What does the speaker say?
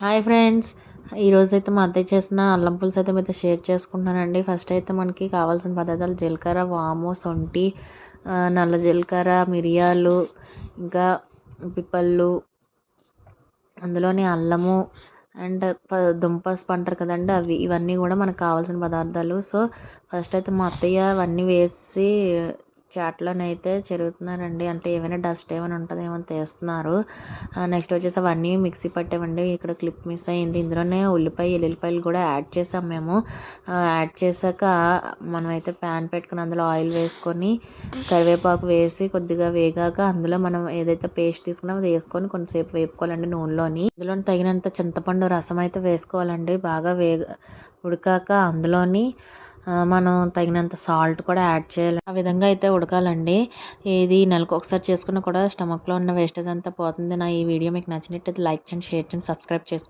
Hi friends. ఈరోజు అయితే మా అత్తయ్య చేసిన అల్లం పులుసు అయితే మీతో షేర్ చేసుకుంటున్నానండి. ఫస్ట్ అయితే మనకి కావాల్సిన పదార్థాలు జీలకర్ర వాము సొంటి నల్ల జీలకర్ర మిరియాలు ఇంకా పిప్పళ్ళు అందులోని అల్లము అండ్ ప దుంపస్ పంటారు కదండి అవి ఇవన్నీ కూడా మనకు కావాల్సిన పదార్థాలు. సో ఫస్ట్ అయితే మా అత్తయ్య అవన్నీ వేసి చాట్లోనైతే చెరుగుతున్నారండి. అంటే ఏమైనా డస్ట్ ఏమైనా ఉంటుందేమో తీస్తున్నారు. నెక్స్ట్ వచ్చేసి అవన్నీ మిక్సీ పట్టామండి ఇక్కడ క్లిప్ మిస్ అయింది. ఇందులోనే ఉల్లిపాయ ఎల్లుల్లిపాయలు కూడా యాడ్ చేసాం మేము. యాడ్ చేశాక మనమైతే ప్యాన్ పెట్టుకుని అందులో ఆయిల్ వేసుకొని కరివేపాకు వేసి కొద్దిగా వేగాక అందులో మనం ఏదైతే పేస్ట్ తీసుకున్నామో అది వేసుకొని కొంతసేపు వేపుకోవాలండి నూనెలోని. ఇందులో తగినంత చింతపండు రసం అయితే వేసుకోవాలండి. బాగా వేగ ఉడికాక అందులోని మనం తగినంత సాల్ట్ కూడా యాడ్ చేయాలి. ఆ విధంగా అయితే ఉడకాలండి. ఇది నెలకు ఒకసారి చేసుకున్న కూడా స్టమక్లో ఉన్న వేస్టేజ్ అంతా పోతుంది. నా ఈ వీడియో మీకు నచ్చినట్టయితే లైక్ చేయండి షేర్ చేయండి సబ్స్క్రైబ్ చేసుకోండి.